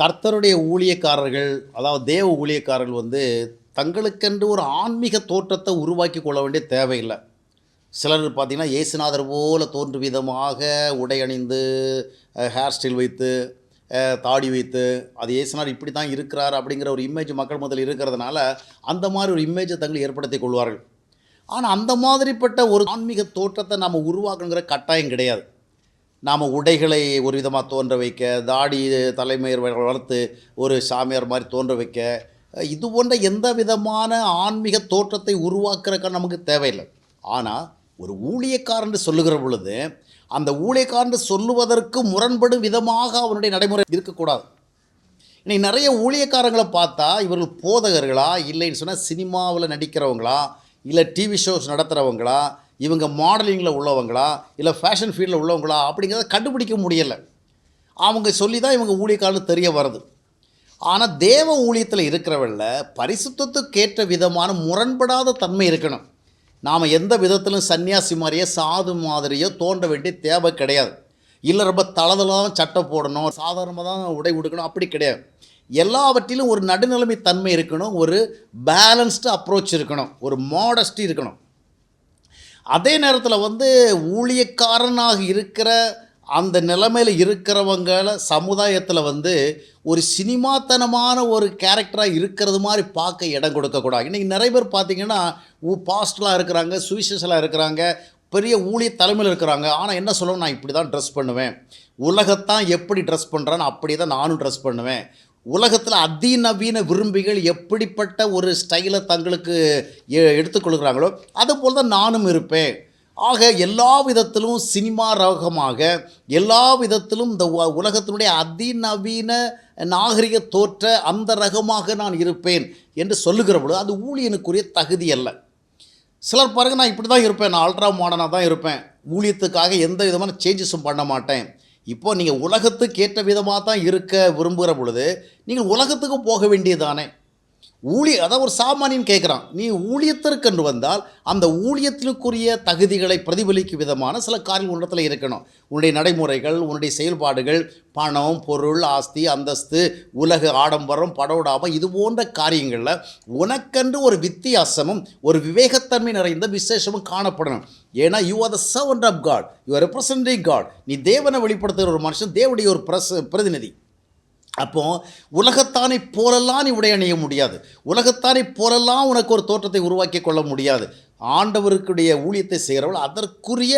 கர்த்தருடைய ஊழியக்காரர்கள் அதாவது தேவ ஊழியக்காரர்கள் வந்து தங்களுக்கென்று ஒரு ஆன்மீக தோற்றத்தை உருவாக்கி கொள்ள வேண்டிய தேவையில்லை. சிலர் பார்த்திங்கன்னா இயேசுநாதர் போல தோன்று விதமாக உடை அணிந்து ஹேர் ஸ்டைல் வைத்து தாடி வைத்து அது இயேசுநாதர் இப்படி தான் இருக்கிறார் அப்படிங்கிற ஒரு இமேஜ் மக்கள் முதல் இருக்கிறதுனால அந்த மாதிரி ஒரு இமேஜை தங்கள் ஏற்படுத்தி கொள்வார்கள். ஆனால் அந்த மாதிரிப்பட்ட ஒரு ஆன்மீக தோற்றத்தை நம்ம உருவாக்கணுங்கிற கட்டாயம் கிடையாது. நாம் உடைகளை ஒரு விதமாக தோன்ற வைக்க தாடி தலைமையர் வளர்த்து ஒரு சாமியார் மாதிரி தோன்ற வைக்க இது போன்ற எந்த விதமான ஆன்மீக தோற்றத்தை உருவாக்குறக்க நமக்கு தேவையில்லை. ஆனால் ஒரு ஊழியக்காரன் சொல்லுகிற பொழுது அந்த ஊழியக்காரன் சொல்லுவதற்கு முரண்படும் விதமாக அவனுடைய நடைமுறை இருக்கக்கூடாது. இன்னைக்கு நிறைய ஊழியக்காரங்களை பார்த்தா இவர்கள் போதகர்களா இல்லைன்னு சொன்னால் சினிமாவில் நடிக்கிறவங்களா இல்லை டிவி ஷோஸ் நடத்துகிறவங்களா இவங்க மாடலிங்கில் உள்ளவங்களா? இல்லை ஃபேஷன் ஃபீல்டில் உள்ளவங்களா? அப்படிங்கிறத கண்டுபிடிக்க முடியலை. அவங்க சொல்லி தான் இவங்க ஊழியக்காரன்னு தெரிய வருது. ஆனால் தேவ ஊழியத்தில் இருக்கிறவங்கள பரிசுத்தத்துக்கேற்ற விதமான முரண்படாத தன்மை இருக்கணும். நாம் எந்த விதத்திலும் சன்னியாசி மாதிரியோ சாது மாதிரியோ தோன்ற வேண்டிய தேவை கிடையாது. இல்லை ரொம்ப தளதலாக சட்டை போடணும் சாதாரணமாக தான் உடை உடுக்கணும் அப்படி கிடையாது. எல்லாவற்றிலும் ஒரு நடுநிலைமை தன்மை இருக்கணும் ஒரு பேலன்ஸ்டு அப்ரோச் இருக்கணும் ஒரு மாடஸ்டி இருக்கணும். அதே நேரத்தில் வந்து ஊழியக்காரனாக இருக்கிற அந்த நிலைமையில் இருக்கிறவங்கள சமுதாயத்தில் வந்து ஒரு சினிமாத்தனமான ஒரு கேரக்டராக இருக்கிறது மாதிரி பார்க்க இடம் கொடுக்கக்கூடாது இன்றைக்கி நிறைய பேர் பார்த்தீங்கன்னா பாஸ்டலாக இருக்கிறாங்க சுவிசேஷலாக இருக்கிறாங்க பெரிய ஊழிய தலைமையில் இருக்கிறாங்க. ஆனால் என்ன சொல்லணும் நான் இப்படி தான் ட்ரெஸ் பண்ணுவேன். உலகத்தான் எப்படி ட்ரெஸ் பண்ணுறான்னு அப்படி தான் நானும் ட்ரெஸ் பண்ணுவேன். உலகத்தில் அதிநவீன விரும்பிகள் எப்படிப்பட்ட ஒரு ஸ்டைலை தங்களுக்கு எ- எடுத்துக்கொள்கிறாங்களோ அதுபோல் தான் நானும் இருப்பேன். ஆக எல்லா விதத்திலும் சினிமா ரகமாக எல்லா விதத்திலும் இந்த உலகத்தினுடைய அதிநவீன நாகரிக தோற்ற அந்த ரகமாக நான் இருப்பேன் என்று சொல்லுகிற பொழுது அது ஊழியனுக்குரிய தகுதி அல்ல. சிலர் பாருங்கள் நான் இப்படி தான் இருப்பேன். நான் அல்ட்ரா மாடனாக தான் இருப்பேன். ஊழியத்துக்காக எந்த விதமான சேஞ்சஸும் பண்ண மாட்டேன். இப்போ நீங்கள் உலகத்துக்கு ஏற்ற விதமாக தான் இருக்க விரும்புகிற பொழுது நீங்கள் உலகத்துக்கு போக வேண்டியது தானே ஊழிய அதாவது ஒரு சாமானியன் கேட்குறான் நீ ஊழியத்திற்கென்று வந்தால் அந்த ஊழியத்திற்குரிய தகுதிகளை பிரதிபலிக்கும் விதமான சில காரியங்கள் உன்னத்தில் இருக்கணும். உன்னுடைய நடைமுறைகள் உன்னுடைய செயல்பாடுகள் பணம் பொருள் ஆஸ்தி அந்தஸ்து உலக ஆடம்பரம் படோடாபம் இது போன்ற காரியங்களில் உனக்கென்று ஒரு வித்தியாசமும் ஒரு விவேகத்தன்மை நிறைந்த விசேஷமும் காணப்படணும். ஏன்னா you are the servant of God you are representing God நீ தேவனை வெளிப்படுத்துகிற ஒரு மனுஷன் தேவனுடைய ஒரு பிரச பிரதிநிதி. அப்போது உலகத்தானை போலெல்லாம் நீ உடை அணிய முடியாது. உலகத்தானை போலெல்லாம் உனக்கு ஒரு தோற்றத்தை உருவாக்கி கொள்ள முடியாது. ஆண்டவருக்குடைய ஊழியத்தை செய்கிறவள் அதற்குரிய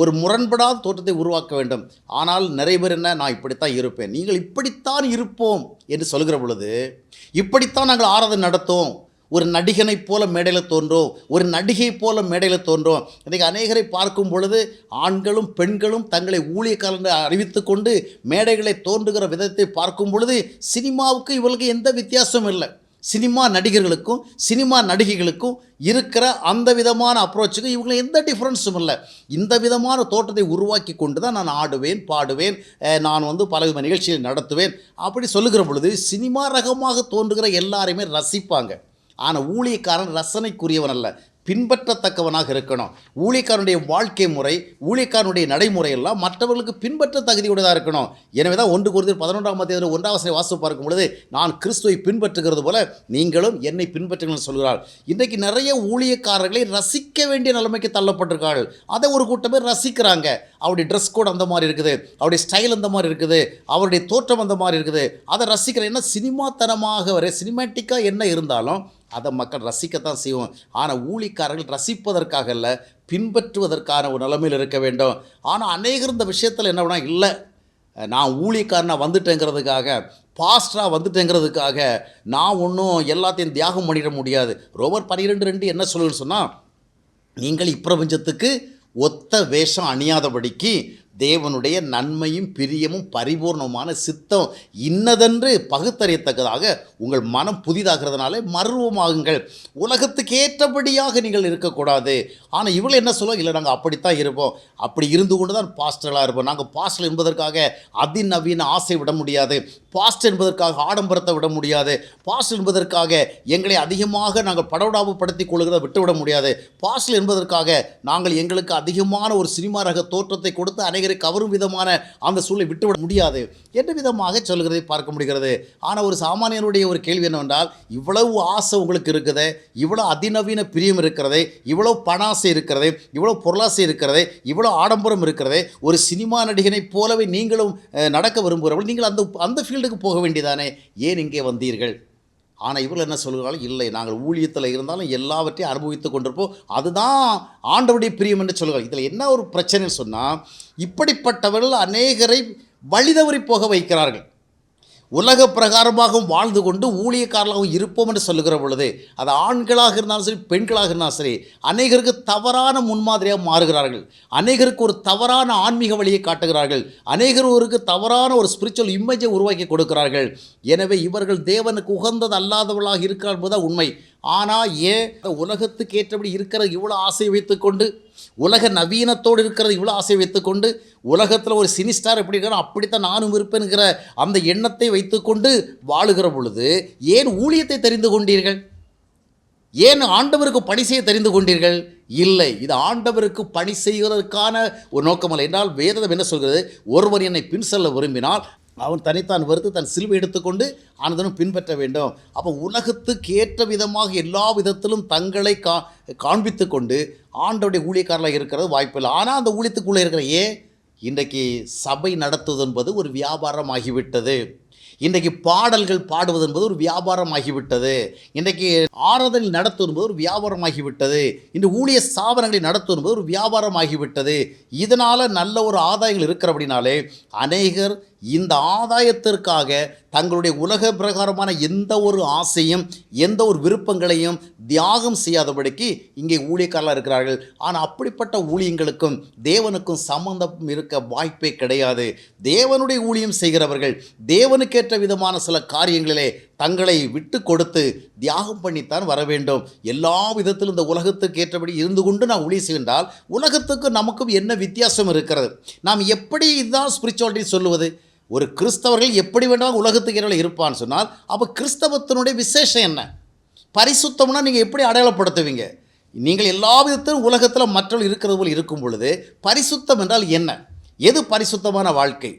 ஒரு முரண்படாத தோற்றத்தை உருவாக்க வேண்டும். ஆனால் நிறைய பேர் என்ன? நான் இப்படித்தான் இருப்பேன். நீங்கள் இப்படித்தான் இருப்போம் என்று சொல்கிற பொழுது இப்படித்தான் நாங்கள் ஆராதனை நடத்தோம் ஒரு நடிகனைப் போல மேடையில் தோன்றும் ஒரு நடிகை போல மேடையில் தோன்றும். இன்றைக்கு அநேகரை பார்க்கும் பொழுது ஆண்களும் பெண்களும் தங்களை ஊழியக்காரன் அறிவித்து கொண்டு மேடைகளை தோன்றுகிற விதத்தை பார்க்கும் பொழுது சினிமாவுக்கு இவர்களுக்கு எந்த வித்தியாசமும் இல்லை. சினிமா நடிகர்களுக்கும் சினிமா நடிகைகளுக்கும் இருக்கிற அந்த விதமான அப்ரோச்சுக்கும் இவங்களுக்கு எந்த டிஃப்ரென்ஸும் இல்லை. இந்த விதமான தோற்றத்தை உருவாக்கி கொண்டு தான் நான் ஆடுவேன் பாடுவேன் நான் வந்து பல வித நிகழ்ச்சிகள் நடத்துவேன். அப்படி சொல்லுகிற பொழுது சினிமா ரகமாக தோன்றுகிற எல்லாரையுமே ரசிப்பாங்க. ஆனால் ஊழியக்காரன் ரசனைக்குரியவன் அல்ல. பின்பற்றத்தக்கவனாக இருக்கணும். ஊழியக்காரனுடைய வாழ்க்கை முறை ஊழியக்காரனுடைய நடைமுறையெல்லாம் மற்றவர்களுக்கு பின்பற்ற தகுதியுடையதாக இருக்கணும். எனவே தான் ஒன்று குறித்து பதினொன்றாம் தேதி ஒன்றாவசனை வாசு பார்க்கும் பொழுது நான் கிறிஸ்துவை பின்பற்றுகிறது போல நீங்களும் என்னை பின்பற்றுங்கள் சொல்கிறார். இன்றைக்கு நிறைய ஊழியக்காரர்களை ரசிக்க வேண்டிய நிலைமைக்கு தள்ளப்பட்டிருக்காள் அதை ஒரு கூட்டம் பேர் ரசிக்கிறாங்க. அவருடைய ட்ரெஸ் கோட் அந்த மாதிரி இருக்குது. அவருடைய ஸ்டைல் அந்த மாதிரி இருக்குது. அவருடைய தோற்றம் அந்த மாதிரி இருக்குது. அதை ரசிக்கிற என்ன சினிமாத்தனமாக வர சினிமேட்டிக்காக என்ன இருந்தாலும் அதை மக்கள் ரசிக்கத்தான் செய்வோம். ஆனால் ஊழிக்காரர்கள் ரசிப்பதற்காக இல்லை பின்பற்றுவதற்கான ஒரு நிலைமையில் இருக்க வேண்டும். ஆனால் அநேகர் இந்த விஷயத்தில் என்ன பண்ணா இல்லை. நான் ஊழியக்காரனாக வந்துட்டேங்கிறதுக்காக பாஸ்டராக வந்துட்டேங்கிறதுக்காக நான் ஒன்றும் எல்லாத்தையும் தியாகம் பண்ணிட முடியாது. ரோவர் பன்னிரெண்டு ரெண்டு என்ன சொல்லுன்னு சொன்னால் நீங்கள் இப்பிரபஞ்சத்துக்கு ஒத்த வேஷம் அணியாதபடிக்கு தேவனுடைய நன்மையும் பிரியமும் பரிபூர்ணமான சித்தம் இன்னதென்று பகுத்தறியத்தக்கதாக உங்கள் மனம் புதிதாகிறதுனாலே மர்வமாகுங்கள். உலகத்துக்கு ஏற்றபடியாக நீங்கள் இருக்கக்கூடாது. ஆனால் இவ்வளோ என்ன சொல்லுவோம் இல்லை நாங்கள் அப்படித்தான் இருப்போம். அப்படி இருந்து கொண்டு தான் பாஸ்டர்களாக இருப்போம். நாங்கள் பாஸ்டர் என்பதற்காக அதிநவீன ஆசை விட முடியாது. பாஸ்ட் என்பதற்காக ஆடம்பரத்தை விட முடியாது. பாஸ்ட் என்பதற்காக எங்களை அதிகமாக நாங்கள் படவிடாமப்படுத்திக் கொள்கிறத விட்டுவிட முடியாது. பாஸ்ட் என்பதற்காக நாங்கள் எங்களுக்கு அதிகமான ஒரு சினிமா ரக தோற்றத்தை கொடுத்து அநேக விநாயகரை கவரும் விதமான அந்த சூழலை விட்டுவிட முடியாது. என்ற விதமாக சொல்கிறதை பார்க்க முடிகிறது? ஆனால் ஒரு சாமானியனுடைய ஒரு கேள்வி என்னவென்றால் இவ்வளவு ஆசை உங்களுக்கு இருக்குது இவ்வளோ அதிநவீன பிரியம் இருக்கிறது இவ்வளோ பணாசை இருக்கிறது இவ்வளோ பொருளாசை இருக்கிறது இவ்வளோ ஆடம்பரம் இருக்கிறது ஒரு சினிமா நடிகனைப் போலவே நீங்களும் நடக்க விரும்புகிறவர்கள் நீங்கள் அந்த அந்த ஃபீல்டுக்கு போக வேண்டியதானே? ஏன் இங்கே வந்தீர்கள்? ஆனால் இவர்கள் என்ன சொல்கிறார்கள்? இல்லை நாங்கள் ஊழியத்தில் இருந்தாலும் எல்லாவற்றையும் அனுபவித்து கொண்டிருப்போம். அதுதான் ஆண்டவருடைய பிரியம் என்று சொல்கிறார் இதில் என்ன ஒரு பிரச்சனைன்னு சொன்னால் இப்படிப்பட்டவர்கள் அநேகரை வழிதவறி போக வைக்கிறார்கள். உலக பிரகாரமாகவும் வாழ்ந்து கொண்டு ஊழியக்காரர்களாகவும் இருப்போம் என்று சொல்லுகிற பொழுது அது ஆண்களாக இருந்தாலும் சரி பெண்களாக இருந்தாலும் சரி அநேகருக்கு தவறான முன்மாதிரியாக மாறுகிறார்கள். அநேகருக்கு ஒரு தவறான ஆன்மீக வழியை காட்டுகிறார்கள். அநேகருக்கு தவறான ஒரு ஸ்பிரிச்சுவல் இமேஜை உருவாக்கி கொடுக்கிறார்கள். எனவே இவர்கள் தேவனுக்கு உகந்தது அல்லாதவர்களாக இருக்கிறார் என்பதுதான் உண்மை. ஆனால் ஏன் உலகத்துக்கு ஏற்றபடி இருக்கிற இவ்வளோ ஆசை வைத்துக்கொண்டு உலக நவீனத்தோடு இருக்கிறது இவ்வளோ ஆசை வைத்துக்கொண்டு உலகத்தில் ஒரு சினி ஸ்டார் எப்படி இருக்கிறோம் அப்படித்தான் நானும் இருப்பேன்கிற அந்த எண்ணத்தை வைத்துக்கொண்டு வாழுகிற பொழுது ஏன் ஊழியத்தை தெரிந்து கொண்டீர்கள்? ஏன் ஆண்டவருக்கு பணி செய்ய தெரிந்து கொண்டீர்கள்? இல்லை இது ஆண்டவருக்கு பணி செய்வதற்கான ஒரு நோக்கமல்ல. என்றால் வேதம் என்ன சொல்கிறது? ஒருவர் என்னை பின் செல்ல விரும்பினால் அவன் தனித்தான் வெறுத்து தன் சிலுவை எடுத்துக்கொண்டு ஆனந்தனும் பின்பற்ற வேண்டும். அப்போ உலகத்துக்கு ஏற்ற விதமாக எல்லா விதத்திலும் தங்களை கா காண்பித்து கொண்டு ஆண்டோடைய ஊழியக்காரலாக இருக்கிறது வாய்ப்பில்லை. ஆனால் அந்த ஊழியத்துக்குள்ளே இருக்கிற ஏன்? இன்றைக்கு சபை நடத்துவது என்பது ஒரு வியாபாரம் ஆகிவிட்டது இன்றைக்கு பாடல்கள் பாடுவது என்பது ஒரு வியாபாரம் ஆகிவிட்டது இன்றைக்கு ஆராதனை நடத்துவது என்பது ஒரு வியாபாரம் ஆகிவிட்டது இன்று ஊழிய ஸ்தாபனங்களை நடத்துவது என்பது ஒரு வியாபாரம் ஆகிவிட்டது இதனால் நல்ல ஒரு ஆதாயங்கள் இருக்கிறபடினாலே அநேகர் இந்த ஆதாயத்திற்காக தங்களுடைய உலக பிரகாரமான எந்த ஒரு ஆசையும் எந்த ஒரு விருப்பங்களையும் தியாகம் செய்யாதபடிக்கு இங்கே ஊழியக்காரர்களாக இருக்கிறார்கள். ஆனால் அப்படிப்பட்ட ஊழியங்களுக்கும் தேவனுக்கும் சம்பந்தம் இருக்க வாய்ப்பே கிடையாது. தேவனுடைய ஊழியம் செய்கிறவர்கள் தேவனுக்கேற்ற விதமான சில காரியங்களிலே தங்களை விட்டு கொடுத்து தியாகம் பண்ணித்தான் வர வேண்டும். எல்லா விதத்திலும் இந்த உலகத்துக்கு ஏற்றபடி இருந்து கொண்டு நான் ஊழியம் செய்கின்றால் உலகத்துக்கு நமக்கும் என்ன வித்தியாசம் இருக்கிறது? நாம் எப்படி இதுதான் ஸ்பிரிச்சுவாலிட்டி சொல்லுவது? ஒரு கிறிஸ்தவர்கள் எப்படி வேண்டாலும் உலகத்துக்கு ஏற்ற இருப்பான்னு சொன்னால் அப்போ கிறிஸ்தவத்தினுடைய விசேஷம் என்ன? பரிசுத்தம்னா நீங்கள் எப்படி அடையாளப்படுத்துவீங்க? நீங்கள் எல்லா விதத்திலும் உலகத்தில் மற்றவர்கள் இருக்கிறது போல் இருக்கும் பொழுது பரிசுத்தம் என்றால் என்ன? எது பரிசுத்தமான வாழ்க்கை?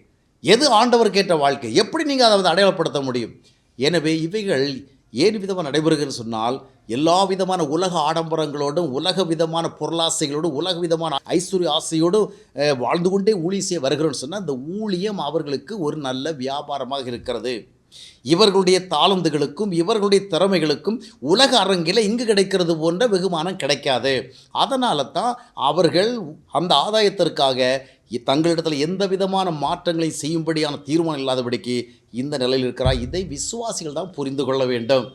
எது ஆண்டவர் கேட்ட வாழ்க்கை? எப்படி நீங்கள் அதை வந்து அடையாளப்படுத்த முடியும்? எனவே இவைகள் ஏன் விதமாக நடைபெறுகிறது சொன்னால் எல்லா விதமான உலக ஆடம்பரங்களோடும் உலக விதமான பொருளாசைகளோடும் உலக விதமான ஐஸ்வர்ய ஆசையோடும் வாழ்ந்து கொண்டே ஊழிய செய்ய வருகிறோன்னு சொன்னால் அந்த ஊழியம் அவர்களுக்கு ஒரு நல்ல வியாபாரமாக இருக்கிறது. இவர்களுடைய தாளந்துகளுக்கும் இவர்களுடைய திறமைகளுக்கும் உலக அரங்கில் இங்கு கிடைக்கிறது போன்ற வெகுமானம் கிடைக்காது. அதனால தான் அவர்கள் அந்த ஆதாயத்திற்காக தங்களிடத்தில் எந்த விதமான மாற்றங்களை செய்யும்படியான தீர்மானம் இல்லாதபடிக்கு இந்த நிலையில் இருக்கிறார். இதை விசுவாசிகள் தான் புரிந்து கொள்ள வேண்டும்.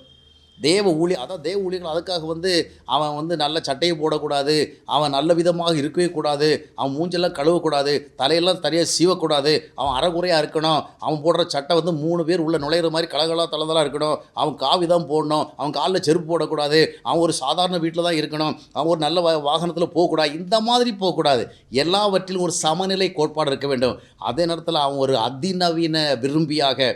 தேவ ஊழி அதான் தேவ ஊழியர்கள் அதுக்காக வந்து அவன் வந்து நல்ல சட்டையை போடக்கூடாது அவன் நல்ல விதமாக இருக்கவே கூடாது அவன் மூஞ்செல்லாம் கழுவக்கூடாது தலையெல்லாம் தனியாக சீவக்கூடாது அவன் அறகுறையாக இருக்கணும் அவன் போடுற சட்டை வந்து மூணு பேர் உள்ளே நுழையிற மாதிரி கலகலா தளதலாக இருக்கணும் அவன் காவி தான் போடணும் அவன் காலில் செருப்பு போடக்கூடாது அவன் ஒரு சாதாரண வீட்டில் தான் இருக்கணும் அவன் ஒரு நல்ல வாகனத்தில் போகக்கூடாது இந்த மாதிரி போகக்கூடாது. எல்லாவற்றிலும் ஒரு சமநிலை கோட்பாடு இருக்க வேண்டும். அதே நேரத்தில் அவன் ஒரு அதிநவீன விரும்பியாக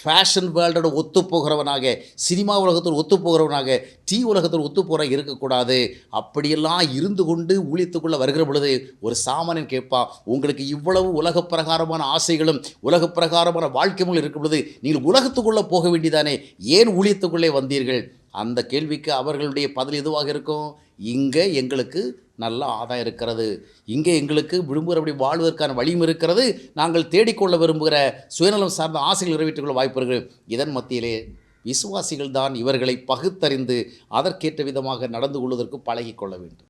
ஃபேஷன் வேர்ல்டோட ஒத்து போகிறவனாக சினிமா உலகத்தில் ஒத்து போகிறவனாக டீ உலகத்தில் ஒத்து போகிற இருக்கக்கூடாது. அப்படியெல்லாம் இருந்து கொண்டு ஊழியத்துக்குள்ளே வருகிற பொழுது ஒரு சாமானியன் கேட்பா உங்களுக்கு இவ்வளவு உலக பிரகாரமான ஆசைகளும் உலக பிரகாரமான வாழ்க்கைகளும் இருக்கும் பொழுது நீங்கள் உலகத்துக்குள்ளே போக வேண்டியதானே? ஏன் ஊழியத்துக்குள்ளே வந்தீர்கள்? அந்த கேள்விக்கு அவர்களுடைய பதில் எதுவாக இருக்கும்? இங்கே எங்களுக்கு நல்ல ஆதாயம் இருக்கிறது. இங்கே எங்களுக்கு விரும்புகிறபடி வாழ்வதற்கான வழியும் இருக்கிறது. நாங்கள் தேடிக்கொள்ள விரும்புகிற சுயநலம் சார்ந்த ஆசைகள் நிறைவேற்றிக்கொள்ள வாய்ப்பு இருக்கிறது. இதன் மத்தியிலே விசுவாசிகள் தான் இவர்களை பகுத்தறிந்து அதற்கேற்ற விதமாக நடந்து கொள்வதற்கு பழகிக்கொள்ள வேண்டும்.